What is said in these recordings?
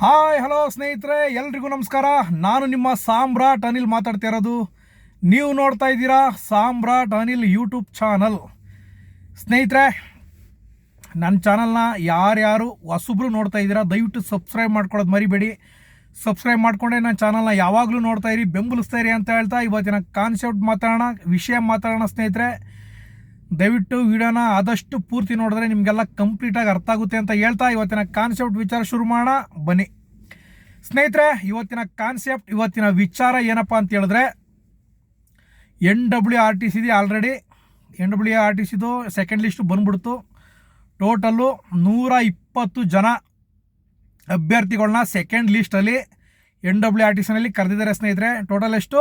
Hi, hello ಸ್ನೇಹಿತರೆ, ಎಲ್ರಿಗೂ ನಮಸ್ಕಾರ. ನಾನು ನಿಮ್ಮ ಸಾಮ್ರಾಟ್ ಅನಿಲ್ ಮಾತಾಡ್ತಾ ಇರೋದು. ನೀವು ನೋಡ್ತಾ ಇದ್ದೀರಾ ಸಾಮ್ರಾಟ್ ಅನಿಲ್ ಯೂಟ್ಯೂಬ್ ಚಾನಲ್. ಸ್ನೇಹಿತರೆ, ನನ್ನ ಚಾನಲ್ನ ಯಾರ್ಯಾರು ಹೊಸಬ್ರು ನೋಡ್ತಾ ಇದ್ದೀರಾ, ದಯವಿಟ್ಟು ಸಬ್ಸ್ಕ್ರೈಬ್ ಮಾಡ್ಕೊಳ್ಳೋದು ಮರಿಬೇಡಿ. ಸಬ್ಸ್ಕ್ರೈಬ್ ಮಾಡಿಕೊಂಡೆ ನನ್ನ ಚಾನಲ್ನ ಯಾವಾಗಲೂ ನೋಡ್ತಾ ಇರಿ, ಬೆಂಬಲಿಸ್ತಾ ಇರಿ ಅಂತ ಹೇಳ್ತಾ ಇವತ್ತಿನ ಕಾನ್ಸೆಪ್ಟ್ ಮಾತಾಡೋಣ, ವಿಷಯ ಮಾತಾಡೋಣ ಸ್ನೇಹಿತರೆ. ದಯವಿಟ್ಟು ವಿಡಿಯೋನ ಆದಷ್ಟು ಪೂರ್ತಿ ನೋಡಿದ್ರೆ ನಿಮಗೆಲ್ಲ ಕಂಪ್ಲೀಟಾಗಿ ಅರ್ಥ ಆಗುತ್ತೆ ಅಂತ ಹೇಳ್ತಾ ಇವತ್ತಿನ ಕಾನ್ಸೆಪ್ಟ್ ವಿಚಾರ ಶುರು ಮಾಡೋಣ. ಬನ್ನಿ. ಸ್ನೇಹಿತರೆ, ಇವತ್ತಿನ ಕಾನ್ಸೆಪ್ಟ್ ಇವತ್ತಿನ ವಿಚಾರ ಏನಪ್ಪ ಅಂತ ಹೇಳಿದ್ರೆ ಎನ್ ಡಬ್ಲ್ಯೂ ಆರ್ ಟಿ ಸಿದು already N W R T ಸಿದು ಸೆಕೆಂಡ್ ಲಿಸ್ಟು ಬಂದ್ಬಿಡ್ತು. ಟೋಟಲ್ಲು ನೂರ ಇಪ್ಪತ್ತು ಜನ ಅಭ್ಯರ್ಥಿಗಳನ್ನ ಸೆಕೆಂಡ್ ಲಿಸ್ಟಲ್ಲಿ ಎನ್ ಡಬ್ಲ್ಯೂ ಆರ್ ಟಿ ಸಿನಲ್ಲಿ ಕರೆದಿದ್ದಾರೆ ಸ್ನೇಹಿತರೆ. ಟೋಟಲ್ ಎಷ್ಟು?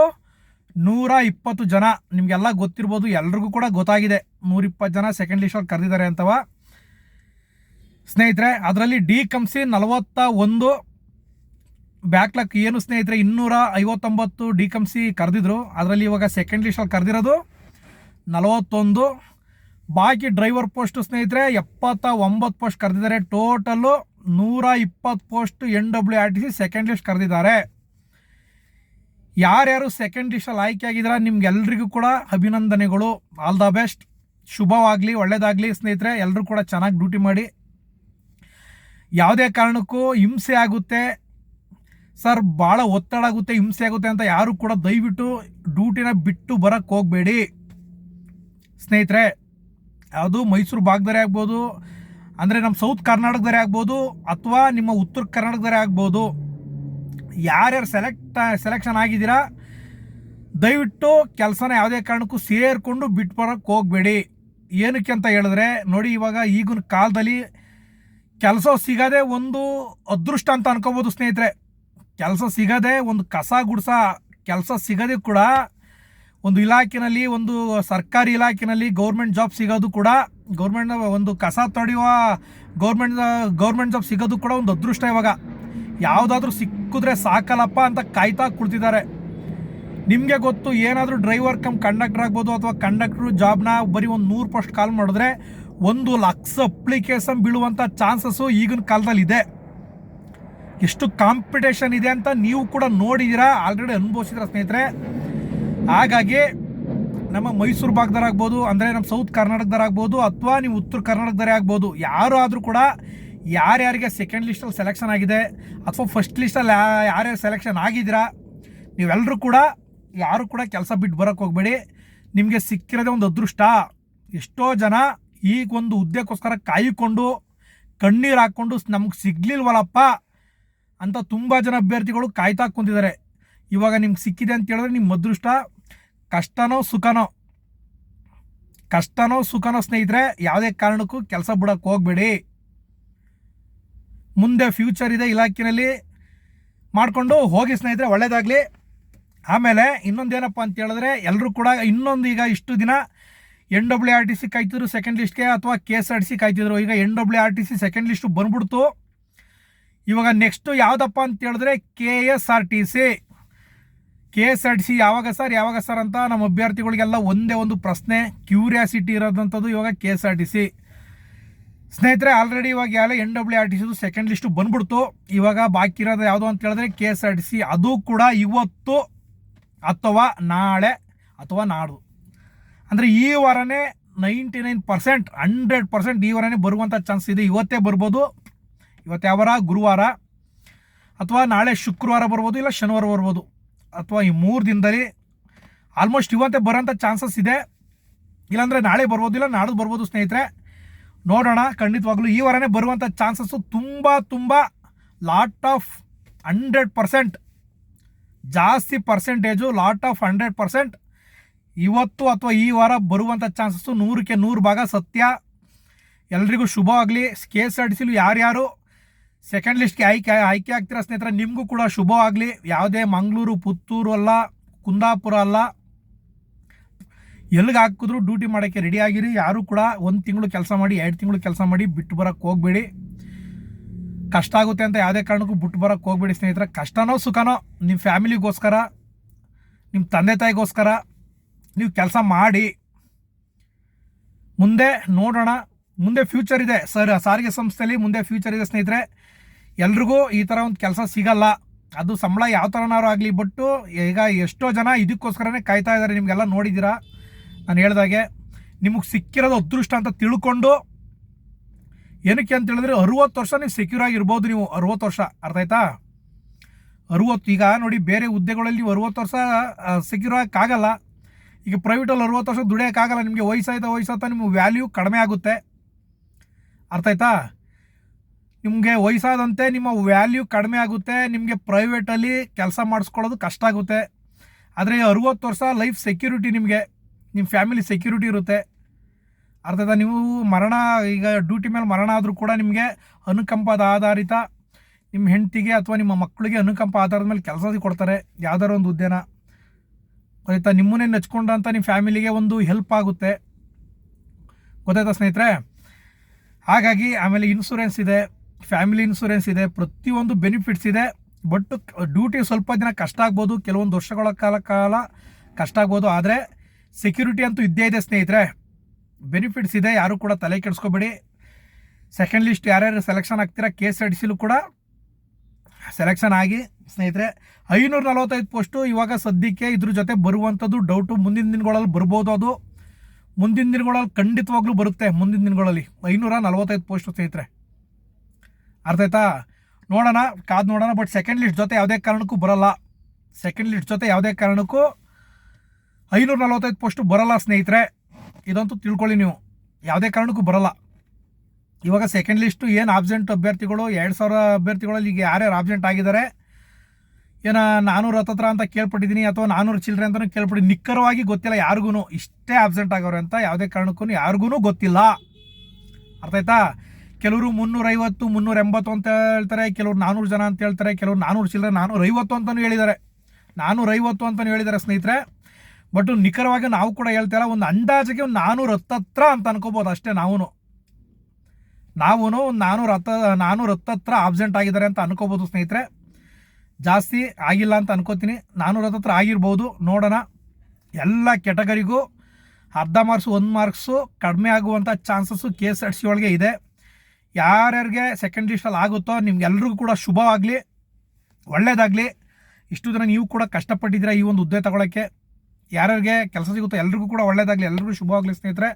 ನೂರ ಇಪ್ಪತ್ತು ಜನ ನಿಮಗೆಲ್ಲ ಗೊತ್ತಿರ್ಬೋದು, ಎಲ್ರಿಗೂ ಕೂಡ ಗೊತ್ತಾಗಿದೆ. ನೂರಿಪ್ಪತ್ತು ಜನ ಸೆಕೆಂಡ್ ಲಿಸ್ಟಲ್ಲಿ ಕರೆದಿದ್ದಾರೆ ಅಂತವ. ಸ್ನೇಹಿತರೆ, ಅದರಲ್ಲಿ ಡಿ ಕಂಸಿ ನಲವತ್ತ ಒಂದು ಬ್ಯಾಕ್ಲಕ್ ಏನು ಸ್ನೇಹಿತರೆ ಇನ್ನೂರ ಐವತ್ತೊಂಬತ್ತು ಡಿ ಕಂಸಿ ಕರೆದಿದ್ರು. ಅದರಲ್ಲಿ ಇವಾಗ ಸೆಕೆಂಡ್ ಲಿಸ್ಟಲ್ಲಿ ಕರೆದಿರೋದು ನಲವತ್ತೊಂದು. ಬಾಕಿ ಡ್ರೈವರ್ ಪೋಸ್ಟ್ ಸ್ನೇಹಿತರೆ ಎಪ್ಪತ್ತ ಒಂಬತ್ತು ಪೋಸ್ಟ್ ಕರೆದಿದ್ದಾರೆ. ಟೋಟಲ್ಲು ನೂರ ಇಪ್ಪತ್ತು post N W R T C second list ಕರೆದಿದ್ದಾರೆ. ಯಾರ್ಯಾರು ಸೆಕೆಂಡ್ ಲಿಸ್ಟಲ್ಲಿ ಆಯ್ಕೆ ಆಗಿದ್ದೀರಾ, ನಿಮ್ಗೆಲ್ರಿಗೂ ಕೂಡ ಅಭಿನಂದನೆಗಳು. ಆಲ್ ದ ಬೆಸ್ಟ್ ಶುಭವಾಗಲಿ, ಒಳ್ಳೇದಾಗಲಿ ಸ್ನೇಹಿತರೆ ಎಲ್ಲರೂ ಕೂಡ ಚೆನ್ನಾಗಿ ಡ್ಯೂಟಿ ಮಾಡಿ. ಯಾವುದೇ ಕಾರಣಕ್ಕೂ ಹಿಂಸೆ ಆಗುತ್ತೆ. ಸರ್ ಭಾಳ ಒತ್ತಡ ಆಗುತ್ತೆ, ಹಿಂಸೆ ಆಗುತ್ತೆ ಅಂತ ಯಾರು ಕೂಡ ದಯವಿಟ್ಟು ಡ್ಯೂಟಿನ ಬಿಟ್ಟು ಬರೋಕ್ಕೆ ಹೋಗಬೇಡಿ. ಸ್ನೇಹಿತರೆ, ಅದು ಮೈಸೂರು ಭಾಗದರೆ ಆಗ್ಬೋದು, ಅಂದರೆ ನಮ್ಮ ಸೌತ್ ಕರ್ನಾಟಕದರೆ ಆಗ್ಬೋದು, ಅಥವಾ ನಿಮ್ಮ ಉತ್ತರ ಕರ್ನಾಟಕದರೆ ಆಗ್ಬೋದು. ಯಾರ್ಯಾರು ಸೆಲೆಕ್ಟ್ ಸೆಲೆಕ್ಷನ್ ಆಗಿದ್ದೀರಾ, ದಯವಿಟ್ಟು ಕೆಲಸನ ಯಾವುದೇ ಕಾರಣಕ್ಕೂ ಸೇರಿಕೊಂಡು ಬಿಟ್ಟು ಬರೋಕ್ಕೆ ಹೋಗಬೇಡಿ. ಏನಕ್ಕೆ ಅಂತ ಹೇಳಿದ್ರೆ, ನೋಡಿ ಇವಾಗ ಈಗಿನ ಕಾಲದಲ್ಲಿ ಕೆಲಸ ಸಿಗದೆ ಒಂದು ಅದೃಷ್ಟ ಅಂತ ಅನ್ಕೋಬೋದು ಸ್ನೇಹಿತರೆ. ಕೆಲಸ ಸಿಗದೆ ಒಂದು ಕಸ ಗುಡ್ಸ, ಕೆಲಸ ಸಿಗದೆ ಕೂಡ ಒಂದು ಇಲಾಖೆಯಲ್ಲಿ ಒಂದು ಸರ್ಕಾರಿ ಇಲಾಖೆಯಲ್ಲಿ ಗೌರ್ಮೆಂಟ್ ಜಾಬ್ ಸಿಗೋದು ಕೂಡ ಗೌರ್ಮೆಂಟ್ ಒಂದು ಕಸ ತೊಡೆಯುವ ಗೌರ್ಮೆಂಟ್ ಗೌರ್ಮೆಂಟ್ ಜಾಬ್ ಸಿಗೋದು ಕೂಡ ಒಂದು ಅದೃಷ್ಟ ಇವಾಗ. ಯಾವುದಾದ್ರೂ ಸಿಕ್ಕಿದ್ರೆ ಸಾಕಲ್ಲಪ್ಪ ಅಂತ ಕಾಯ್ತಾ ಕುಳ್ತಿದ್ದಾರೆ. ನಿಮಗೆ ಗೊತ್ತು, ಏನಾದರೂ ಡ್ರೈವರ್ ಕಮ್ ಕಂಡಕ್ಟರ್ ಆಗ್ಬೋದು ಅಥವಾ ಕಂಡಕ್ಟ್ರು ಜಾಬ್ನ ಬರೀ ಒಂದು ನೂರು ಪೋಸ್ಟ್ ಕಾಲ್ ಮಾಡಿದ್ರೆ ಒಂದು ಲಕ್ಷ ಅಪ್ಲಿಕೇಶನ್ ಬೀಳುವಂಥ ಚಾನ್ಸಸ್ಸು ಈಗಿನ ಕಾಲದಲ್ಲಿ ಇದೆ ಎಷ್ಟು ಕಾಂಪಿಟೇಷನ್ ಇದೆ ಅಂತ ನೀವು ಕೂಡ ನೋಡಿದ್ದೀರಾ ಆಲ್ರೆಡಿ ಅನುಭವಿಸಿದ್ರ ಸ್ನೇಹಿತರೆ. ಹಾಗಾಗಿ ನಮ್ಮ ಮೈಸೂರು ಭಾಗದಾರಾಗ್ಬೋದು ಅಂದರೆ ನಮ್ಮ ಸೌತ್ ಕರ್ನಾಟಕದಾರಾಗ್ಬೋದು ಅಥವಾ ನೀವು ಉತ್ತರ ಕರ್ನಾಟಕದಾರೇ ಆಗ್ಬೋದು ಯಾರು ಆದರೂ ಕೂಡ ಯಾರ್ಯಾರಿಗೆ ಸೆಕೆಂಡ್ ಲಿಸ್ಟಲ್ಲಿ ಸೆಲೆಕ್ಷನ್ ಆಗಿದೆ ಅಥವಾ ಫಸ್ಟ್ ಲಿಸ್ಟಲ್ಲಿ ಯಾರ್ಯಾರು ಸೆಲೆಕ್ಷನ್ ಆಗಿದ್ದೀರಾ ನೀವೆಲ್ಲರೂ ಕೂಡ, ಯಾರು ಕೂಡ ಕೆಲಸ ಬಿಟ್ಟು ಬರೋಕ್ಕೆ ಹೋಗಬೇಡಿ. ನಿಮಗೆ ಸಿಕ್ಕಿರೋದೇ ಒಂದು ಅದೃಷ್ಟ. ಎಷ್ಟೋ ಜನ ಈಗ ಒಂದು ಹುದ್ದೆಗೋಸ್ಕರ ಕಾಯಿಕೊಂಡು, ಕಣ್ಣೀರು ಹಾಕ್ಕೊಂಡು ನಮ್ಗೆ ಸಿಗ್ಲಿಲ್ವಲ್ಲಪ್ಪ ಅಂತ ತುಂಬ ಜನ ಅಭ್ಯರ್ಥಿಗಳು ಕಾಯ್ತಾ ಕುಂತಿದ್ದಾರೆ. ಇವಾಗ ನಿಮ್ಗೆ ಸಿಕ್ಕಿದೆ ಅಂತ ಹೇಳಿದ್ರೆ ನಿಮ್ಮ ಅದೃಷ್ಟ ಕಷ್ಟನೋ ಸುಖನೋ. ಕಷ್ಟನೋ ಸುಖನೋ ಸ್ನೇಹಿತರೆ, ಯಾವುದೇ ಕಾರಣಕ್ಕೂ ಕೆಲಸ ಬಿಡೋಕ್ಕೆ ಹೋಗಬೇಡಿ. ಮುಂದೆ ಫ್ಯೂಚರ್ ಇದೆ ಇಲಾಖೆಯಲ್ಲಿ ಮಾಡಿಕೊಂಡು ಹೋಗಿ ಸ್ನೇಹಿತರೆ ಒಳ್ಳೆಯದಾಗಲಿ ಆಮೇಲೆ ಇನ್ನೊಂದೇನಪ್ಪ ಅಂತ ಹೇಳಿದ್ರೆ ಎಲ್ಲರೂ ಕೂಡ ಇನ್ನೊಂದು ಈಗ ಇಷ್ಟು ದಿನ N W R T C ಕಾಯ್ತಿದ್ರು second ಲಿಸ್ಟ್ಗೆ ಅಥವಾ K S R T C ಕಾಯ್ತಿದ್ರು. ಈಗ N W R T C second list ಬಂದ್ಬಿಡ್ತು. ಇವಾಗ ನೆಕ್ಸ್ಟು ಯಾವುದಪ್ಪ ಅಂತ ಹೇಳಿದ್ರೆ K S R T C K S R T C ಯಾವಾಗ ಸರ್ ಯಾವಾಗ ಸರ್ ಅಂತ ನಮ್ಮ ಅಭ್ಯರ್ಥಿಗಳಿಗೆಲ್ಲ ಒಂದೇ ಒಂದು ಪ್ರಶ್ನೆ ಕ್ಯೂರಿಯಾಸಿಟಿ ಇರೋದಂಥದ್ದು ಇವಾಗ K S R T C ಸ್ನೇಹಿತರೆ ಆಲ್ರೆಡಿ ಇವಾಗ ಯಾಲ ಎನ್ ಡಬ್ಲ್ಯೂ ಆರ್ ಟಿ ಸಿದು ಸೆಕೆಂಡ್ ಲಿಸ್ಟು ಬಂದ್ಬಿಡ್ತು. ಇವಾಗ ಬಾಕಿ ಇರೋದು ಯಾವುದು ಅಂತ ಹೇಳಿದ್ರೆ K S R T C ಅದು ಕೂಡ ಇವತ್ತು ಅಥವಾ ನಾಳೆ ಅಥವಾ ನಾಡು ಅಂದರೆ ಈ ವಾರನೇ ninety nine percent hundred percent ಈ ವಾರನೇ ಬರುವಂಥ ಚಾನ್ಸ್ ಇದೆ. ಇವತ್ತೇ ಬರ್ಬೋದು. ಇವತ್ತು ಗುರುವಾರ. ಅಥವಾ ನಾಳೆ ಶುಕ್ರವಾರ ಬರ್ಬೋದು ಇಲ್ಲ ಶನಿವಾರ ಬರ್ಬೋದು. ಅಥವಾ ಈ ಮೂರು ದಿನದಲ್ಲಿ ಆಲ್ಮೋಸ್ಟ್ ಇವತ್ತೇ ಬರೋಂಥ ಚಾನ್ಸಸ್ ಇದೆ. ಇಲ್ಲಾಂದರೆ ನಾಳೆ ಬರ್ಬೋದು ಇಲ್ಲ ನಾಡ್ದು ಬರ್ಬೋದು ಸ್ನೇಹಿತರೆ. ನೋಡೋಣ, ಖಂಡಿತವಾಗ್ಲೂ ಈ ವಾರನೇ ಬರುವಂಥ ಚಾನ್ಸಸ್ಸು ತುಂಬ ತುಂಬ ಲಾಟ್ ಆಫ್ ಹಂಡ್ರೆಡ್ ಪರ್ಸೆಂಟ್ ಜಾಸ್ತಿ percentage lot of hundred percent ಇವತ್ತು ಅಥವಾ ಈ ವಾರ ಬರುವಂಥ ಚಾನ್ಸಸ್ಸು ನೂರಕ್ಕೆ ನೂರು ಭಾಗ ಸತ್ಯ. ಎಲ್ರಿಗೂ ಶುಭವಾಗಲಿ ಕೆ ಎಸ್ ಆರ್ ಟಿ ಸಿಲು ಯಾರ್ಯಾರು ಸೆಕೆಂಡ್ ಲಿಸ್ಟ್ಗೆ ಆಯ್ಕೆ ಆಯ್ಕೆ ಆಗ್ತಿರೋ ಸ್ನೇಹಿತರೆ? ನಿಮಗೂ ಕೂಡ ಶುಭವಾಗಲಿ ಯಾವುದೇ ಮಂಗಳೂರು, ಪುತ್ತೂರು ಅಲ್ಲ, ಕುಂದಾಪುರ ಅಲ್ಲ ಎಲ್ಲಿಗೆ ಹಾಕಿದ್ರು ಡ್ಯೂಟಿ ಮಾಡೋಕ್ಕೆ ರೆಡಿ ಆಗಿರಿ. ಯಾರು ಕೂಡ ಒಂದು ತಿಂಗಳು ಕೆಲಸ ಮಾಡಿ, ಎರಡು ತಿಂಗಳು ಕೆಲಸ ಮಾಡಿ ಬಿಟ್ಟು ಬರೋಕ್ಕೆ ಹೋಗಬೇಡಿ. ಕಷ್ಟ ಆಗುತ್ತೆ ಅಂತ ಯಾವುದೇ ಕಾರಣಕ್ಕೂ ಬಿಟ್ಟು ಬರೋಕ್ಕೆ ಹೋಗ್ಬೇಡಿ ಸ್ನೇಹಿತರೆ. ಕಷ್ಟನೋ ಸುಖನೋ ನಿಮ್ಮ ಫ್ಯಾಮಿಲಿಗೋಸ್ಕರ ನಿಮ್ಮ ತಂದೆ ತಾಯಿಗೋಸ್ಕರ ನೀವು ಕೆಲಸ ಮಾಡಿ. ಮುಂದೆ ನೋಡೋಣ. ಮುಂದೆ ಫ್ಯೂಚರ್ ಇದೆ. ಸರ್, ಸಾರಿಗೆ ಸಂಸ್ಥೆಯಲ್ಲಿ ಮುಂದೆ ಫ್ಯೂಚರ್ ಇದೆ ಸ್ನೇಹಿತರೆ. ಎಲ್ರಿಗೂ ಈ ಥರ ಒಂದು ಕೆಲಸ ಸಿಗಲ್ಲ. ಅದು ಸಂಬಳ ಯಾವ ಥರನಾರು ಆಗಲಿ, ಬಟ್ಟು ಈಗ ಎಷ್ಟೋ ಜನ ಇದಕ್ಕೋಸ್ಕರನೇ ಕಾಯ್ತಾ ಇದ್ದಾರೆ ನಿಮಗೆಲ್ಲ ನೋಡಿದ್ದೀರಾ? ನಾನು ಹೇಳ್ದಾಗೆ ನಿಮಗೆ ಸಿಕ್ಕಿರೋದು ಅದೃಷ್ಟ ಅಂತ ತಿಳ್ಕೊಂಡು ಏನಕ್ಕೆ ಅಂತ ಹೇಳಿದ್ರೆ ಅರುವತ್ತು ವರ್ಷ ನೀವು ಸೆಕ್ಯೂರ್ ಆಗಿರ್ಬೋದು ನೀವು, ಅರುವತ್ತು ವರ್ಷ. ಅರ್ಥ ಆಯ್ತಾ? ಅರುವತ್ತು, ಈಗ ನೋಡಿ ಬೇರೆ ಹುದ್ದೆಗಳಲ್ಲಿ ನೀವು ಅರುವತ್ತು ವರ್ಷ ಸೆಕ್ಯೂರ್ ಆಗಕ್ಕಾಗಲ್ಲ ಈಗ ಪ್ರೈವೇಟಲ್ಲಿ ಅರುವತ್ತು ವರ್ಷ ದುಡಿಯೋಕ್ಕಾಗಲ್ಲ ನಿಮಗೆ ವಯಸ್ಸಾಯ್ತಾ ವಯಸ್ಸಾಯ್ತಾ ನಿಮ್ಮ ವ್ಯಾಲ್ಯೂ ಕಡಿಮೆ ಆಗುತ್ತೆ. ಅರ್ಥ ಆಯ್ತಾ? ನಿಮಗೆ ವಯಸ್ಸಾದಂತೆ ನಿಮ್ಮ ವ್ಯಾಲ್ಯೂ ಕಡಿಮೆ ಆಗುತ್ತೆ. ನಿಮಗೆ ಪ್ರೈವೇಟಲ್ಲಿ ಕೆಲಸ ಮಾಡಿಸ್ಕೊಳ್ಳೋದು ಕಷ್ಟ ಆಗುತ್ತೆ. ಆದರೆ ಅರುವತ್ತು ವರ್ಷ ಲೈಫ್ ಸೆಕ್ಯೂರಿಟಿ ನಿಮಗೆ. ನಿಮ್ಮ ಫ್ಯಾಮಿಲಿ ಸೆಕ್ಯೂರಿಟಿ ಇರುತ್ತೆ. ಅರ್ಥದ ನೀವು ಮರಣ, ಈಗ ಡ್ಯೂಟಿ ಮೇಲೆ ಮರಣ ಆದರೂ ಕೂಡ ನಿಮಗೆ ಅನುಕಂಪದ ಆಧಾರಿತ ನಿಮ್ಮ ಹೆಂಡತಿಗೆ ಅಥವಾ ನಿಮ್ಮ ಮಕ್ಕಳಿಗೆ ಅನುಕಂಪ ಆಧಾರದ ಮೇಲೆ ಕೆಲಸ ಕೊಡ್ತಾರೆ ಯಾವ್ದಾರು ಒಂದು ಹುದ್ದೆನ ಗೊತ್ತಾಯ್ತಾ? ನಿಮ್ಮನ್ನೇ ನೆಚ್ಕೊಂಡಂಥ ನಿಮ್ಮ ಫ್ಯಾಮಿಲಿಗೆ ಒಂದು ಹೆಲ್ಪ್ ಆಗುತ್ತೆ. ಗೊತ್ತಾಯ್ತಾ ಸ್ನೇಹಿತರೆ? ಹಾಗಾಗಿ ಆಮೇಲೆ ಇನ್ಸೂರೆನ್ಸ್ ಇದೆ ಫ್ಯಾಮಿಲಿ ಇನ್ಸೂರೆನ್ಸ್ ಇದೆ, ಪ್ರತಿಯೊಂದು ಬೆನಿಫಿಟ್ಸ್ ಇದೆ. ಬಟ್ ಡ್ಯೂಟಿ ಸ್ವಲ್ಪ ದಿನ ಕಷ್ಟ ಆಗ್ಬೋದು, ಕೆಲವೊಂದು ವರ್ಷಗಳ ಕಾಲ ಕಾಲ ಕಷ್ಟ ಆಗ್ಬೋದು. ಆದರೆ ಸೆಕ್ಯೂರಿಟಿ ಅಂತೂ ಇದ್ದೇ ಇದೆ, ಸ್ನೇಹಿತರೆ. ಬೆನಿಫಿಟ್ಸ್ ಇದೆ, ಯಾರು ಕೂಡ ತಲೆ ಕೆಡಿಸ್ಕೋಬೇಡಿ. ಸೆಕೆಂಡ್ ಲಿಸ್ಟ್ ಯಾರ್ಯಾರು ಸೆಲೆಕ್ಷನ್ ಆಗ್ತೀರಾ ಕೆ ಎಸ್ ಆರ್ ಕೂಡ ಸೆಲೆಕ್ಷನ್ ಆಗಿ, ಸ್ನೇಹಿತರೆ. ಐನೂರ ನಲವತ್ತೈದು ಪೋಸ್ಟು ಇವಾಗ ಸದ್ಯಕ್ಕೆ ಇದ್ರ ಜೊತೆ ಬರುವಂಥದ್ದು ಡೌಟು ಮುಂದಿನ ದಿನಗಳಲ್ಲಿ ಬರ್ಬೋದು ಅದು. ಮುಂದಿನ ದಿನಗಳಲ್ಲಿ ಖಂಡಿತವಾಗ್ಲೂ ಬರುತ್ತೆ, ಮುಂದಿನ ದಿನಗಳಲ್ಲಿ. ಐನೂರ ನಲವತ್ತೈದು ಪೋಸ್ಟು ಸ್ನೇಹಿತರೆ. ಅರ್ಥ ಆಯ್ತಾ? ನೋಡೋಣ, ಕಾದು ನೋಡೋಣ ಬಟ್ ಸೆಕೆಂಡ್ ಲಿಸ್ಟ್ ಜೊತೆ ಯಾವುದೇ ಕಾರಣಕ್ಕೂ ಬರಲ್ಲ. ಸೆಕೆಂಡ್ ಲಿಸ್ಟ್ ಜೊತೆ ಯಾವುದೇ ಕಾರಣಕ್ಕೂ ಐನೂರ ನಲವತ್ತೈದು ಪೋಸ್ಟ್ ಬರಲ್ಲ ಸ್ನೇಹಿತರೆ. ಇದಂತೂ ತಿಳ್ಕೊಳ್ಳಿ ನೀವು. ಯಾವುದೇ ಕಾರಣಕ್ಕೂ ಬರಲ್ಲ. ಇವಾಗ ಸೆಕೆಂಡ್ ಲಿಸ್ಟು ಏನು ಆಬ್ಸೆಂಟ್ ಅಭ್ಯರ್ಥಿಗಳು, ಎರಡು ಸಾವಿರ ಅಭ್ಯರ್ಥಿಗಳಲ್ಲಿ ಈಗ ಯಾರ್ಯಾರು ಆಬ್ಸೆಂಟ್ ಆಗಿದ್ದಾರೆ? ಏನ ನಾನೂರು ಹತ್ತತ್ರ ಅಂತ ಕೇಳ್ಪಟ್ಟಿದ್ದೀನಿ ಅಥವಾ ನಾನೂರು ಚಿಲ್ಲರೆ ಅಂತಲೂ ಕೇಳ್ಪಟ್ಟಿದ್ದೀನಿ. ನಿಖರವಾಗಿ ಗೊತ್ತಿಲ್ಲ ಯಾರಿಗೂ ಇಷ್ಟೇ ಆಬ್ಸೆಂಟ್ ಆಗೋರು ಅಂತ ಯಾವುದೇ ಕಾರಣಕ್ಕೂ ಯಾರಿಗೂ ಗೊತ್ತಿಲ್ಲ. ಅರ್ಥ ಆಯ್ತಾ? ಕೆಲವರು ಮುನ್ನೂರೈವತ್ತು ಮುನ್ನೂರ ಎಂಬತ್ತು ಅಂತ ಹೇಳ್ತಾರೆ, ಕೆಲವರು ನಾನ್ನೂರು ಜನ ಅಂತ ಹೇಳ್ತಾರೆ, ಕೆಲವರು ನಾನ್ನೂರು ಚಿಲ್ಲರೆ ನಾನೂರೈವತ್ತು ಅಂತಲೂ ಹೇಳಿದ್ದಾರೆ. ನಾನೂರೈವತ್ತು ಅಂತಲೂ ಹೇಳಿದ್ದಾರೆ ಸ್ನೇಹಿತರೆ. ಬಟ್ ನಿಖರವಾಗಿ ನಾವು ಕೂಡ ಹೇಳ್ತಾ ಇಲ್ಲ, ಒಂದು ಅಂದಾಜಿಗೆ ಒಂದು ನಾನೂರ ಹತ್ತತ್ರ ಅಂತ ಅನ್ಕೋಬೋದು ಅಷ್ಟೇ ನಾವು ನಾವು ಒಂದು ನಾನೂರ ಹತ್ತ, ನಾನೂರ ಹತ್ತತ್ರ ಆಬ್ಸೆಂಟ್ ಆಗಿದ್ದಾರೆ ಅಂತ ಅನ್ಕೋಬೋದು ಸ್ನೇಹಿತರೆ. ಜಾಸ್ತಿ ಆಗಿಲ್ಲ ಅಂತ ಅನ್ಕೋತೀನಿ. ನಾನೂರ ಹತ್ತತ್ರ ಆಗಿರ್ಬೋದು, ನೋಡೋಣ. ಎಲ್ಲ ಕೆಟಗರಿಗೂ ಅರ್ಧ ಮಾರ್ಕ್ಸು ಒಂದು ಮಾರ್ಕ್ಸು ಕಡಿಮೆ ಆಗುವಂಥ chances K S R C ಒಳಗೆ ಇದೆ. ಯಾರ್ಯಾರಿಗೆ ಸೆಕೆಂಡ್ ಲಿಸ್ಟಲ್ಲಿ ಆಗುತ್ತೋ ನಿಮ್ಗೆಲ್ರಿಗೂ ಕೂಡ ಶುಭವಾಗಲಿ ಒಳ್ಳೆಯದಾಗಲಿ ಇಷ್ಟು ದಿನ ನೀವು ಕೂಡ ಕಷ್ಟಪಟ್ಟಿದ್ದೀರಾ ಈ ಒಂದು ಹುದ್ದೆ ತಗೊಳ್ಳೋಕ್ಕೆ ಯಾರ್ಯಾರಿಗೆ ಕೆಲಸ ಸಿಗುತ್ತೋ ಎಲ್ರಿಗೂ ಕೂಡ ಒಳ್ಳೇದಾಗಲಿ, ಎಲ್ರಿಗೂ ಶುಭವಾಗಲಿ ಸ್ನೇಹಿತರೆ.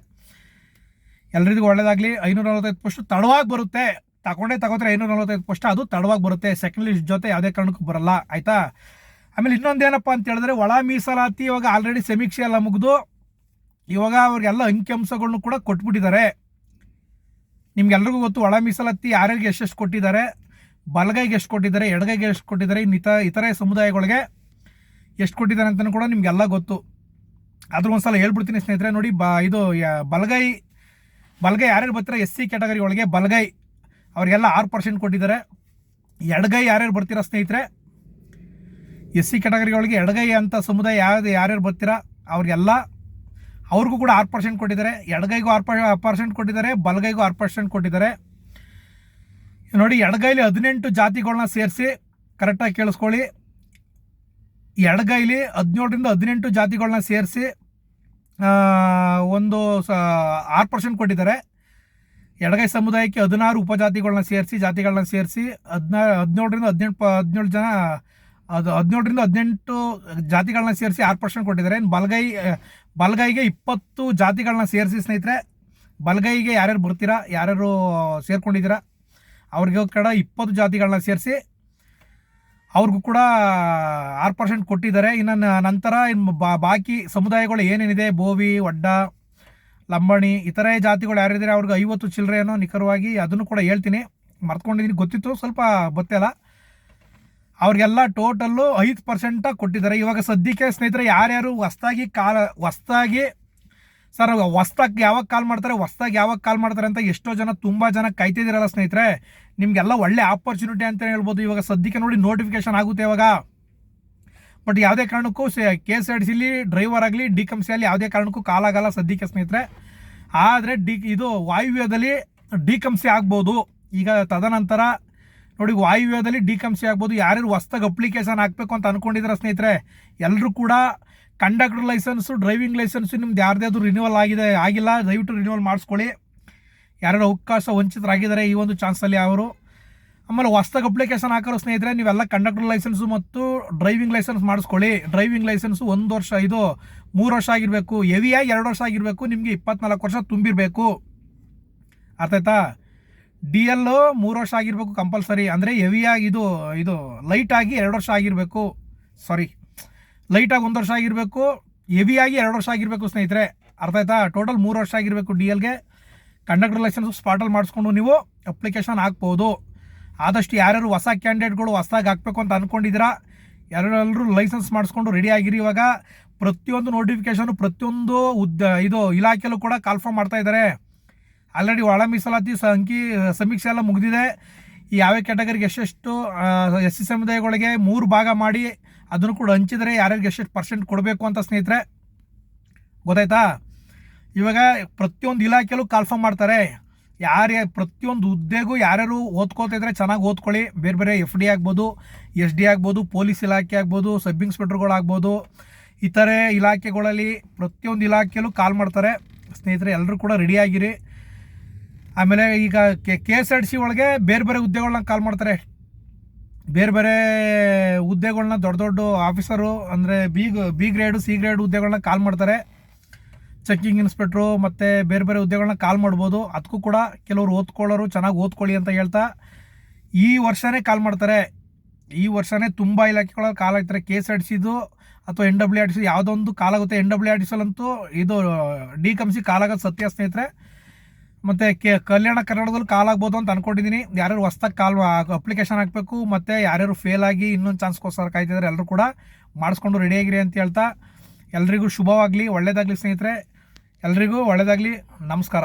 ಎಲ್ರಿಗೂ ಒಳ್ಳೇದಾಗಲಿ. ಐನೂರ ನಲವತ್ತೈದು ಪೋಸ್ಟ್ ತಡವಾಗಿ ಬರುತ್ತೆ. ತಗೊಂಡೇ ತಗೋತಾರೆ ಐನೂರ ನಲವತ್ತೈದು ಪೋಸ್ಟ್ ಅದು ತಡವಾಗಿ ಬರುತ್ತೆ. ಸೆಕೆಂಡ್ ಲಿಸ್ಟ್ ಜೊತೆ ಯಾವುದೇ ಕಾರಣಕ್ಕೂ ಬರಲ್ಲ. ಆಯಿತಾ? ಆಮೇಲೆ ಇನ್ನೊಂದೇನಪ್ಪ ಅಂತ ಹೇಳಿದ್ರೆ, ಒಳ ಮೀಸಲಾತಿ ಇವಾಗ ಆಲ್ರೆಡಿ ಸಮೀಕ್ಷೆ ಎಲ್ಲ ಮುಗಿದು, ಇವಾಗ ಅವ್ರಿಗೆಲ್ಲ ಅಂಕಿಅಂಶಗಳನ್ನು ಕೂಡ ಕೊಟ್ಬಿಟ್ಟಿದ್ದಾರೆ. ನಿಮ್ಗೆಲ್ರಿಗೂ ಗೊತ್ತು, ಒಳ ಮೀಸಲಾತಿ ಯಾರ್ಯಾರಿಗೆ ಎಷ್ಟೆಷ್ಟು ಕೊಟ್ಟಿದ್ದಾರೆ? ಬಲಗೈಗೆ ಎಷ್ಟು ಕೊಟ್ಟಿದ್ದಾರೆ? ಎಡಗೈಗೆ ಎಷ್ಟು ಕೊಟ್ಟಿದ್ದಾರೆ? ಇನ್ನು ಇತ ಇತರೆ ಸಮುದಾಯಗಳಿಗೆ. ಎಷ್ಟು ಕೊಟ್ಟಿದ್ದಾರೆ ಅಂತಲೂ ಕೂಡ ನಿಮಗೆಲ್ಲ ಗೊತ್ತು. ಆದರೂ ಒಂದು ಸಲ ಹೇಳ್ಬಿಡ್ತೀನಿ ಸ್ನೇಹಿತರೆ, ನೋಡಿ ಬ, ಇದು ಬಲಗೈ ಬಲಗೈ ಯಾರ್ಯಾರು ಬರ್ತಾರೆ? ಎಸ್ ಸಿ ಕ್ಯಾಟಗರಿ ಒಳಗೆ ಬಲಗೈ ಅವರಿಗೆಲ್ಲ ಆರು ಪರ್ಸೆಂಟ್ ಕೊಟ್ಟಿದ್ದಾರೆ. ಎಡಗೈ ಯಾರ್ಯಾರು ಬರ್ತೀರಾ ಸ್ನೇಹಿತರೆ? ಎಸ್ ಸಿ ಕ್ಯಾಟಗರಿ ಒಳಗೆ ಎಡಗೈ ಅಂತ ಸಮುದಾಯ ಯಾವ್ದು ಯಾರ್ಯಾರು ಬರ್ತೀರಾ? ಅವ್ರಿಗೆಲ್ಲ ಅವ್ರಿಗೂ ಕೂಡ ಆರು ಪರ್ಸೆಂಟ್ ಕೊಟ್ಟಿದ್ದಾರೆ. ಎಡಗೈಗೂ ಆರು ಪರ್ಸೆಂಟ್ ಕೊಟ್ಟಿದ್ದಾರೆ, ಬಲಗೈಗೂ ಆರು ಪರ್ಸೆಂಟ್ ಕೊಟ್ಟಿದ್ದಾರೆ. ನೋಡಿ ಎಡಗೈಲಿ ಹದಿನೆಂಟು ಜಾತಿಗಳನ್ನ ಸೇರಿಸಿ ಕರೆಕ್ಟಾಗಿ ಕೇಳಿಸ್ಕೊಳ್ಳಿ. ಎಡಗೈಲಿ ಹದಿನೇಳರಿಂದ ಹದಿನೆಂಟು ಜಾತಿಗಳನ್ನ ಸೇರಿಸಿ ಒಂದು ಸ ಆರು ಪರ್ಸೆಂಟ್ ಕೊಟ್ಟಿದ್ದಾರೆ. ಎಡಗೈ ಸಮುದಾಯಕ್ಕೆ ಹದಿನಾರು ಉಪಜಾತಿಗಳನ್ನ ಸೇರಿಸಿ ಜಾತಿಗಳನ್ನ ಸೇರಿಸಿ, ಹದಿನಾ, ಹದಿನೇಳರಿಂದ ಹದಿನೆಂಟು ಹದಿನೇಳು ಜನ, ಅದು ಹದಿನೇಳರಿಂದ ಹದಿನೆಂಟು ಜಾತಿಗಳನ್ನ ಸೇರಿಸಿ ಆರು ಪರ್ಸೆಂಟ್ ಕೊಟ್ಟಿದ್ದಾರೆ. ಇನ್ನು ಬಲಗೈ, ಬಲಗೈಗೆ ಇಪ್ಪತ್ತು ಜಾತಿಗಳನ್ನ ಸೇರಿಸಿ ಸ್ನೇಹಿತರೆ, ಬಲಗೈಗೆ ಯಾರ್ಯಾರು ಬರ್ತೀರಾ, ಯಾರ್ಯಾರು ಸೇರ್ಕೊಂಡಿದ್ದೀರಾ, ಅವ್ರಿಗೆ ಕಡ ಇಪ್ಪತ್ತು ಜಾತಿಗಳನ್ನ ಸೇರಿಸಿ ಅವ್ರಿಗೂ ಕೂಡ ಆರು ಪರ್ಸೆಂಟ್ ಕೊಟ್ಟಿದ್ದಾರೆ. ಇನ್ನು ನಂತರ ಇನ್ನು ಬಾಕಿ ಸಮುದಾಯಗಳು ಏನೇನಿದೆ? ಬೋವಿ ಒಡ್ಡ ಲಂಬಾಣಿ, ಇತರೆ ಜಾತಿಗಳು ಯಾರಿದ್ದಾರೆ ಅವ್ರಿಗೆ ಐವತ್ತು ಚಿಲ್ಲರೆನೋ ನಿಖರವಾಗಿ ಅದನ್ನು ಕೂಡ ಹೇಳ್ತೀನಿ. ಮರ್ತ್ಕೊಂಡಿದ್ದೀನಿ ಗೊತ್ತಿತ್ತು. ಸ್ವಲ್ಪ ಗೊತ್ತಿಲ್ಲ ಅವ್ರಿಗೆಲ್ಲ ಟೋಟಲ್ಲು ಐದು ಪರ್ಸೆಂಟ ಕೊಟ್ಟಿದ್ದಾರೆ. ಇವಾಗ ಸದ್ಯಕ್ಕೆ ಸ್ನೇಹಿತರೆ, ಯಾರ್ಯಾರು ಹೊಸ್ದಾಗಿ ಕಾಲ ಹೊಸ್ದಾಗಿ ಸರ್ ಹೊಸ್ದಾಗಿ ಯಾವಾಗ ಕಾಲ್ ಮಾಡ್ತಾರೆ, ಹೊಸ್ದಾಗಿ ಯಾವಾಗ ಕಾಲ್ ಮಾಡ್ತಾರೆ ಅಂತ ಎಷ್ಟೋ ಜನ ತುಂಬ ಜನ ಕಾಯ್ತಿದ್ದೀರಲ್ಲ ಸ್ನೇಹಿತರೆ. ನಿಮಗೆಲ್ಲ ಒಳ್ಳೆ ಆಪರ್ಚುನಿಟಿ ಅಂತ ಹೇಳ್ಬೋದು. ಇವಾಗ ಸದ್ಯಕ್ಕೆ ನೋಡಿ ನೋಟಿಫಿಕೇಶನ್ ಆಗುತ್ತೆ ಇವಾಗ. ಬಟ್ ಯಾವುದೇ ಕಾರಣಕ್ಕೂ ಕೆ ಎಸ್ ಆರ್ ಟಿ ಸಿಲಿ ಡ್ರೈವರ್ ಆಗಲಿ ಡಿ ಅಲ್ಲಿ ಯಾವುದೇ ಕಾರಣಕ್ಕೂ ಕಾಲ್ ಆಗಲ್ಲ ಸದ್ಯಕ್ಕೆ ಸ್ನೇಹಿತರೆ. ಆದರೆ ಡಿ, ಇದು ವಾಯುವ್ಯದಲ್ಲಿ ಡಿ ಕಮ್ ಸಿ ಆಗ್ಬೋದು. ಈಗ ತದನಂತರ ನೋಡಿ ವಾಯುವ್ಯದಲ್ಲಿ ಡಿ ಕಮ್ ಸಿ ಆಗ್ಬೋದು. ಯಾರ್ಯಾರು ಹೊಸ್ದಾಗಿ ಅಪ್ಲಿಕೇಶನ್ ಹಾಕಬೇಕು ಅಂತ ಅಂದ್ಕೊಂಡಿದ್ರೆ ಸ್ನೇಹಿತರೆ ಎಲ್ಲರೂ ಕೂಡ ಕಂಡಕ್ಟರ್ ಲೈಸೆನ್ಸು, ಡ್ರೈವಿಂಗ್ ಲೈಸೆನ್ಸು ನಿಮ್ದು ಯಾರ್ದಾದ್ರು ರಿನ್ಯೂವಲ್ ಆಗಿದೆ, ಆಗಿಲ್ಲ, ದಯವಿಟ್ಟು ರಿನ್ಯೂವಲ್ ಮಾಡಿಸ್ಕೊಳ್ಳಿ. ಯಾರ್ಯಾರು ಅವಕಾಶ ವಂಚಿತರಾಗಿದ್ದಾರೆ ಈ ಒಂದು ಚಾನ್ಸಲ್ಲಿ ಅವರು. ಆಮೇಲೆ ಹೊಸ್ದಾಗಿ ಅಪ್ಲಿಕೇಶನ್ ಹಾಕೋರು ಸ್ನೇಹಿತರೆ, ನೀವೆಲ್ಲ ಕಂಡಕ್ಟರ್ ಲೈಸೆನ್ಸು ಮತ್ತು ಡ್ರೈವಿಂಗ್ ಲೈಸೆನ್ಸ್ ಮಾಡಿಸ್ಕೊಳ್ಳಿ. ಡ್ರೈವಿಂಗ್ ಲೈಸೆನ್ಸು ಒಂದು ವರ್ಷ, ಇದು ಮೂರು ವರ್ಷ ಆಗಿರಬೇಕು. ಹೆವಿಯಾಗಿ ಎರಡು ವರ್ಷ ಆಗಿರಬೇಕು, ನಿಮಗೆ ಇಪ್ಪತ್ನಾಲ್ಕು ವರ್ಷ ತುಂಬಿರಬೇಕು. ಅರ್ಥ ಆಯ್ತಾ? ಡಿ ಎಲ್ ಮೂರು ವರ್ಷ ಆಗಿರಬೇಕು ಕಂಪಲ್ಸರಿ. ಅಂದರೆ ಹೆವಿಯಾಗಿ ಇದು ಇದು ಲೈಟಾಗಿ ಎರಡು ವರ್ಷ ಆಗಿರಬೇಕು. ಸಾರಿ ಲೈಟಾಗಿ ಒಂದು ವರ್ಷ ಆಗಿರಬೇಕು ಹೆವಿಯಾಗಿ ಎರಡು ವರ್ಷ ಆಗಿರಬೇಕು ಸ್ನೇಹಿತರೆ. ಅರ್ಥ ಆಯ್ತಾ? ಟೋಟಲ್ ಮೂರು ವರ್ಷ ಆಗಿರಬೇಕು ಡಿ ಎಲ್ಗೆ ಕಂಡಕ್ಟರ್ ಲೈಸೆನ್ಸ್ ಸ್ಪಾಟಲ್ಲಿ ಮಾಡಿಸ್ಕೊಂಡು ನೀವು ಅಪ್ಲಿಕೇಶನ್ ಹಾಕ್ಬೋದು. ಆದಷ್ಟು ಯಾರ್ಯಾರು ಹೊಸ ಕ್ಯಾಂಡಿಡೇಟ್ಗಳು ಹೊಸದಾಗಿ ಹಾಕಬೇಕು ಅಂತ ಅಂದ್ಕೊಂಡಿದ್ದೀರಾ ಯಾರೆಲ್ಲರೂ ಲೈಸೆನ್ಸ್ ಮಾಡಿಸ್ಕೊಂಡು ರೆಡಿ ಆಗಿರಿ ಇವಾಗ. ಪ್ರತಿಯೊಂದು ನೋಟಿಫಿಕೇಶನು ಪ್ರತಿಯೊಂದು ಉದ್ದ, ಇದು ಇಲಾಖೆಯಲ್ಲೂ ಕೂಡ ಕಾಲ್ಫಾರ್ಮ್ ಮಾಡ್ತಾ ಇದ್ದಾರೆ. ಆಲ್ರೆಡಿ ಒಳ ಮೀಸಲಾತಿ ಸಂಖ್ಯೆ ಸಮೀಕ್ಷೆ ಎಲ್ಲ ಮುಗಿದಿದೆ. ಈ ಯಾವ ಕ್ಯಾಟಗರಿಗೆ ಎಷ್ಟೆಷ್ಟು ಎಸ್ ಸಮುದಾಯಗಳಿಗೆ ಮೂರು ಭಾಗ ಮಾಡಿ ಅದನ್ನು ಕೂಡ ಹಂಚಿದರೆ ಯಾರ್ಯಾರಿಗೆ ಎಷ್ಟೆಷ್ಟು ಪರ್ಸೆಂಟ್ ಕೊಡಬೇಕು ಅಂತ ಸ್ನೇಹಿತರೆ, ಗೊತ್ತಾಯ್ತಾ? ಇವಾಗ ಪ್ರತಿಯೊಂದು ಇಲಾಖೆಯಲ್ಲೂ ಕಾಲ್ಫಾರ್ಮ್ ಮಾಡ್ತಾರೆ. ಯಾರ, ಪ್ರತಿಯೊಂದು ಹುದ್ದೆಗೂ ಯಾರ್ಯಾರು ಓದ್ಕೋತಿದ್ರೆ ಚೆನ್ನಾಗಿ ಓದ್ಕೊಳ್ಳಿ. ಬೇರೆ ಬೇರೆ ಎಫ್ ಡಿ ಆಗ್ಬೋದು ಎಸ್ ಡಿ ಆಗ್ಬೋದು, ಪೊಲೀಸ್ ಇಲಾಖೆ ಆಗ್ಬೋದು ಸಬ್ ಇನ್ಸ್ಪೆಕ್ಟರ್ಗಳು ಆಗ್ಬೋದು ಇತರೆ ಇಲಾಖೆಗಳಲ್ಲಿ ಪ್ರತಿಯೊಂದು ಇಲಾಖೆಯಲ್ಲೂ ಕಾಲ್ ಮಾಡ್ತಾರೆ. ಸ್ನೇಹಿತರೆ ಎಲ್ಲರೂ ಕೂಡ ರೆಡಿಯಾಗಿರಿ ಆಮೇಲೆ ಈಗ K K S R T C ಒಳಗೆ ಬೇರೆ ಬೇರೆ ಹುದ್ದೆಗಳನ್ನ ಕಾಲ್ ಮಾಡ್ತಾರೆ. ಬೇರೆ ಬೇರೆ ಹುದ್ದೆಗಳನ್ನ ದೊಡ್ಡ ದೊಡ್ಡ ಆಫೀಸರು ಅಂದರೆ B B grade C grade ಹುದ್ದೆಗಳನ್ನ call ಮಾಡ್ತಾರೆ. ಚೆಕ್ಕಿಂಗ್ ಇನ್ಸ್ಪೆಕ್ಟ್ರು ಮತ್ತು ಬೇರೆ ಬೇರೆ ಹುದ್ದೆಗಳನ್ನ ಕಾಲ್ ಮಾಡ್ಬೋದು. ಅದಕ್ಕೂ ಕೂಡ ಕೆಲವರು ಓದ್ಕೊಳ್ಳೋರು ಚೆನ್ನಾಗಿ ಓದ್ಕೊಳ್ಳಿ ಅಂತ ಹೇಳ್ತಾ ಈ ವರ್ಷವೇ ಕಾಲ್ ಮಾಡ್ತಾರೆ. ಈ ವರ್ಷವೇ ತುಂಬ ಇಲಾಖೆಗಳ ಕಾಲ್ ಆಗ್ತಾರೆ ಕೆ ಎಸ್ ಆರ್ ಟಿ ಸಿದು ಅಥವಾ N W R T C ಯಾವುದೊಂದು ಕಾಲಾಗುತ್ತೆ ಎನ್ ಡಬ್ಲ್ಯೂ ಆರ್ ಟಿ ಸಿಲಂತೂ ಇದು ಡಿ ಕಮ್ಸಿ ಕಾಲಾಗೋದು ಸತ್ಯ ಸ್ನೇಹಿತರೆ. ಮತ್ತು ಕೆ ಕಲ್ಯಾಣ ಕರ್ನಾಟಕದಲ್ಲಿ ಕಾಲ್ ಆಗ್ಬೋದು ಅಂತ ಅನ್ಕೊಂಡಿದ್ದೀನಿ ಯಾರ್ಯಾರು ಹೊಸ್ದಾಗಿ ಕಾಲ್ ಅಪ್ಲಿಕೇಶನ್ ಹಾಕಬೇಕು, ಮತ್ತು ಯಾರ್ಯಾರು ಫೇಲ್ ಆಗಿ ಇನ್ನೊಂದು ಚಾನ್ಸ್ಗೋಸ್ಕರ ಕಾಯ್ತಿದ್ದಾರೆ ಎಲ್ಲರೂ ಕೂಡ ಮಾಡಿಸ್ಕೊಂಡು ರೆಡಿಯಾಗಿರಿ ಅಂತ ಹೇಳ್ತಾ, ಎಲ್ರಿಗೂ ಶುಭವಾಗಲಿ ಒಳ್ಳೆಯದಾಗಲಿ ಸ್ನೇಹಿತರೆ. ಎಲ್ರಿಗೂ ಒಳ್ಳೆಯದಾಗಲಿ ನಮಸ್ಕಾರ.